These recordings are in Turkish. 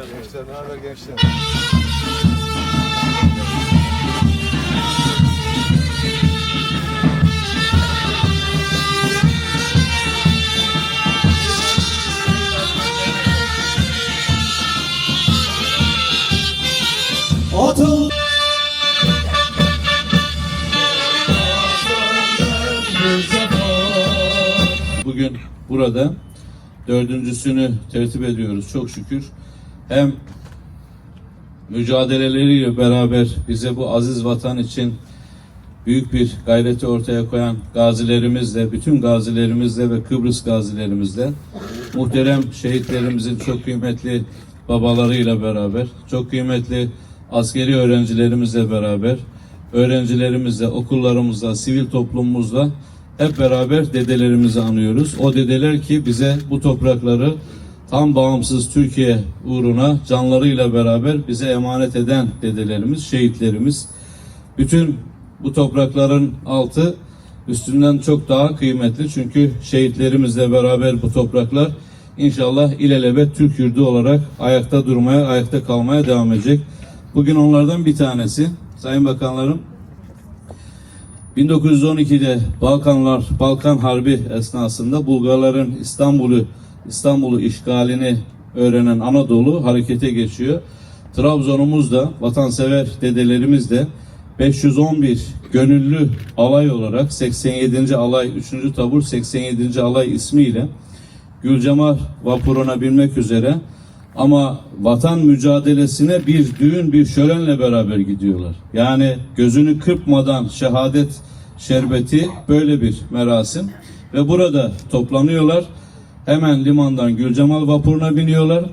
Gençler ne haber gençler? Atıl Bugün burada dördüncüsünü tertip ediyoruz çok şükür. Hem mücadeleleriyle beraber bize bu aziz vatan için büyük bir gayreti ortaya koyan gazilerimizle, bütün gazilerimizle ve Kıbrıs gazilerimizle, muhterem şehitlerimizin çok kıymetli babalarıyla beraber, çok kıymetli askeri öğrencilerimizle beraber, öğrencilerimizle, okullarımızla, sivil toplumumuzla hep beraber dedelerimizi anıyoruz. O dedeler ki bize bu toprakları tam bağımsız Türkiye uğruna canlarıyla beraber bize emanet eden dedelerimiz, şehitlerimiz. Bütün bu toprakların altı üstünden çok daha kıymetli. Çünkü şehitlerimizle beraber bu topraklar inşallah ilelebet Türk yurdu olarak ayakta durmaya, ayakta kalmaya devam edecek. Bugün onlardan bir tanesi. Sayın Bakanlarım, 1912'de Balkanlar Balkan Harbi esnasında Bulgarların İstanbul'u İstanbul'u işgalini öğrenen Anadolu harekete geçiyor. Trabzon'umuz da vatansever dedelerimiz de 511 gönüllü alay olarak 87. alay 3. tabur 87. alay ismiyle Gülcemar vapuruna binmek üzere ama vatan mücadelesine bir düğün bir şölenle beraber gidiyorlar. Yani gözünü kırpmadan şehadet şerbeti böyle bir merasim ve burada toplanıyorlar. Hemen limandan Gülcemal vapuruna biniyorlar.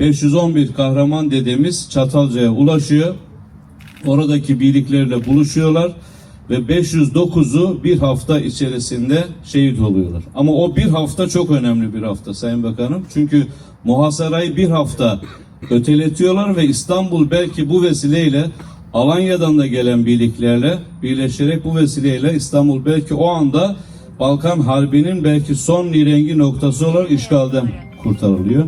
511 kahraman dedemiz Çatalca'ya ulaşıyor. Oradaki birliklerle buluşuyorlar ve 509'u bir hafta içerisinde şehit oluyorlar. Ama o bir hafta çok önemli bir hafta Sayın Bakanım. Çünkü muhasarayı bir hafta öteletiyorlar ve İstanbul belki bu vesileyle Alanya'dan da gelen birliklerle birleşerek bu vesileyle İstanbul belki o anda Balkan Harbi'nin belki son nirengi noktası olarak işgalden kurtarılıyor.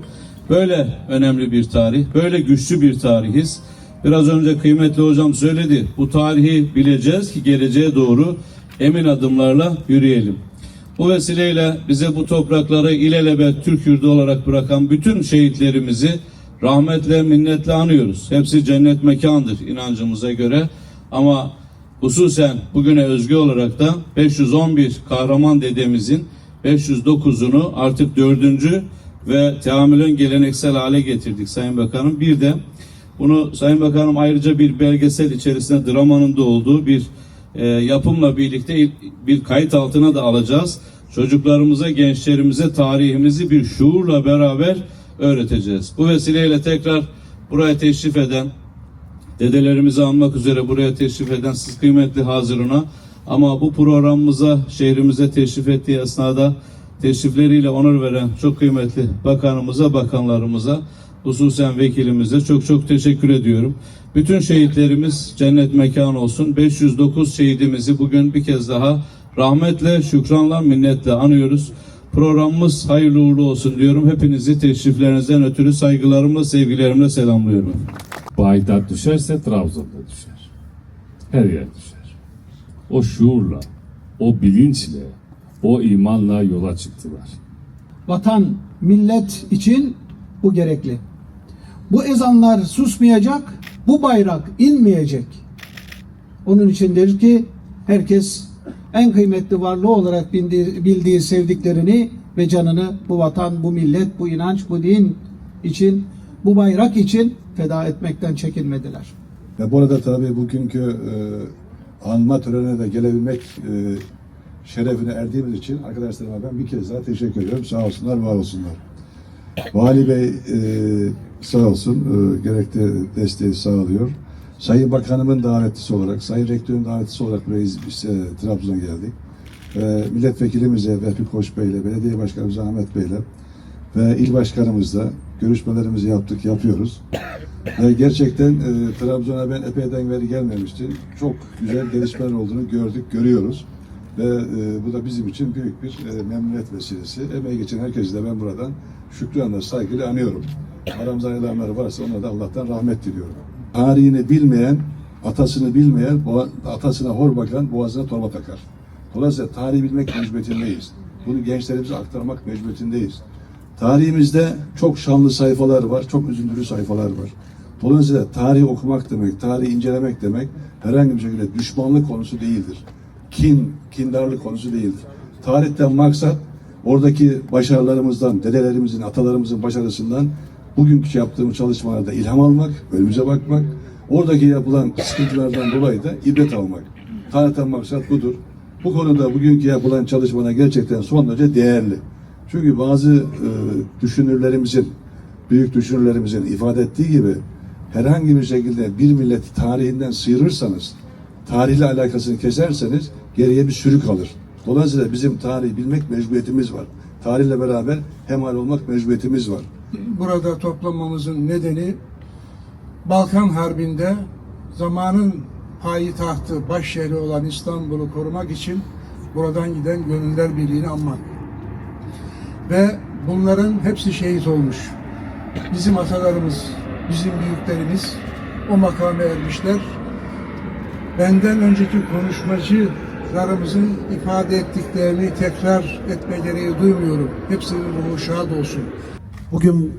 Böyle önemli bir tarih, böyle güçlü bir tarihiz. Biraz önce kıymetli hocam söyledi. Bu tarihi bileceğiz ki geleceğe doğru emin adımlarla yürüyelim. Bu vesileyle bize bu toprakları ilelebet Türk yurdu olarak bırakan bütün şehitlerimizi rahmetle, minnetle anıyoruz. Hepsi cennet mekandır inancımıza göre. Ama hususen bugüne özgü olarak da 511 kahraman dedemizin 509'unu artık dördüncü ve teamülün geleneksel hale getirdik Sayın Bakanım. Bir de bunu Sayın Bakanım ayrıca bir belgesel içerisinde dramanın da olduğu bir e, yapımla birlikte bir kayıt altına da alacağız. Çocuklarımıza, gençlerimize tarihimizi bir şuurla beraber öğreteceğiz. Bu vesileyle tekrar buraya teşrif eden, dedelerimizi anmak üzere buraya teşrif eden siz kıymetli hazırına ama bu programımıza, şehrimize teşrif ettiği esnada teşrifleriyle onur veren çok kıymetli bakanımıza, bakanlarımıza, hususen vekilimize çok çok teşekkür ediyorum. Bütün şehitlerimiz cennet mekan olsun. 509 şehidimizi bugün bir kez daha rahmetle, şükranla, minnetle anıyoruz. Programımız hayırlı uğurlu olsun diyorum. Hepinizi teşriflerinizden ötürü saygılarımla, sevgilerimle selamlıyorum. Bağdat düşerse Trabzon'da düşer. Her yer düşer. O şuurla, o bilinçle, o imanla yola çıktılar. vatan, millet için bu gerekli. Bu ezanlar susmayacak, bu bayrak inmeyecek. Onun içindir ki herkes en kıymetli varlığı olarak bildiği, bildiği sevdiklerini ve canını bu vatan, bu millet, bu inanç, bu din için, bu bayrak için feda etmekten çekinmediler. Ve burada tabii bugünkü e, anma törenine de gelebilmek e, şerefine erdiğimiz için arkadaşlarıma ben bir kez daha teşekkür ediyorum. Sağ olsunlar, var olsunlar. Vali Bey e, sağ olsun e, gerekli desteği sağlıyor. Sayın Bakanımın davetlisi olarak, Sayın Rektörün davetlisi olarak buraya İz- biz, e, Trabzon'a geldik. Ve milletvekilimize Vehbi Koç Bey'le, belediye başkanımız Ahmet Bey'le ve il başkanımızla görüşmelerimizi yaptık, yapıyoruz. Ve gerçekten e, Trabzon'a ben epeyden beri gelmemiştim. Çok güzel gelişmeler olduğunu gördük, görüyoruz. Ve e, bu da bizim için büyük bir e, memnuniyet vesilesi. Emeği geçen herkesi de ben buradan şükranla, saygıyla anıyorum. Aramızda ayrılanlar varsa onlara da Allah'tan rahmet diliyorum. Tarihini bilmeyen, atasını bilmeyen, atasına hor bakan boğazına torba takar. Dolayısıyla tarihi bilmek mecburiyetindeyiz. Bunu gençlerimize aktarmak mecburiyetindeyiz. Tarihimizde çok şanlı sayfalar var, çok üzüntülü sayfalar var. Dolayısıyla tarih okumak demek, tarih incelemek demek herhangi bir şekilde düşmanlık konusu değildir. Kin, kindarlık konusu değildir. Tarihten maksat oradaki başarılarımızdan, dedelerimizin, atalarımızın başarısından bugünkü yaptığımız çalışmalarda ilham almak, önümüze bakmak, oradaki yapılan sıkıntılardan dolayı da ibret almak. Tarihten maksat budur. Bu konuda bugünkü yapılan çalışmalar gerçekten son derece değerli. Çünkü bazı e, düşünürlerimizin, büyük düşünürlerimizin ifade ettiği gibi herhangi bir şekilde bir milleti tarihinden sıyırırsanız, tarihle alakasını keserseniz geriye bir sürü kalır. Dolayısıyla bizim tarihi bilmek mecburiyetimiz var. Tarihle beraber hemhal olmak mecburiyetimiz var. burada toplanmamızın nedeni Balkan Harbi'nde zamanın payitahtı, baş şehri olan İstanbul'u korumak için buradan giden gönüller birliğini anmak. Ve bunların hepsi şehit olmuş. Bizim atalarımız, bizim büyüklerimiz o makame ermişler. Benden önceki konuşmacılarımızın ifade ettiklerini tekrar etme gereği duymuyorum. Hepsinin ruhu şad olsun. Bugün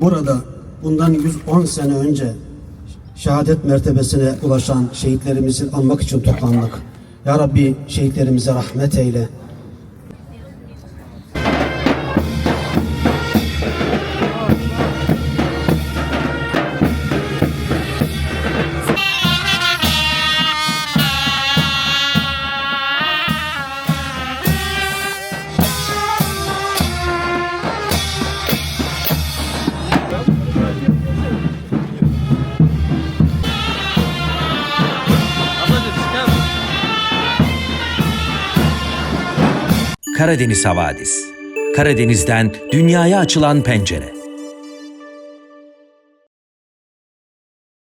burada bundan 110 sene önce şehadet mertebesine ulaşan şehitlerimizi anmak için toplandık. Ya Rabbi şehitlerimize rahmet eyle. Karadeniz Havadis. Karadeniz'den dünyaya açılan pencere.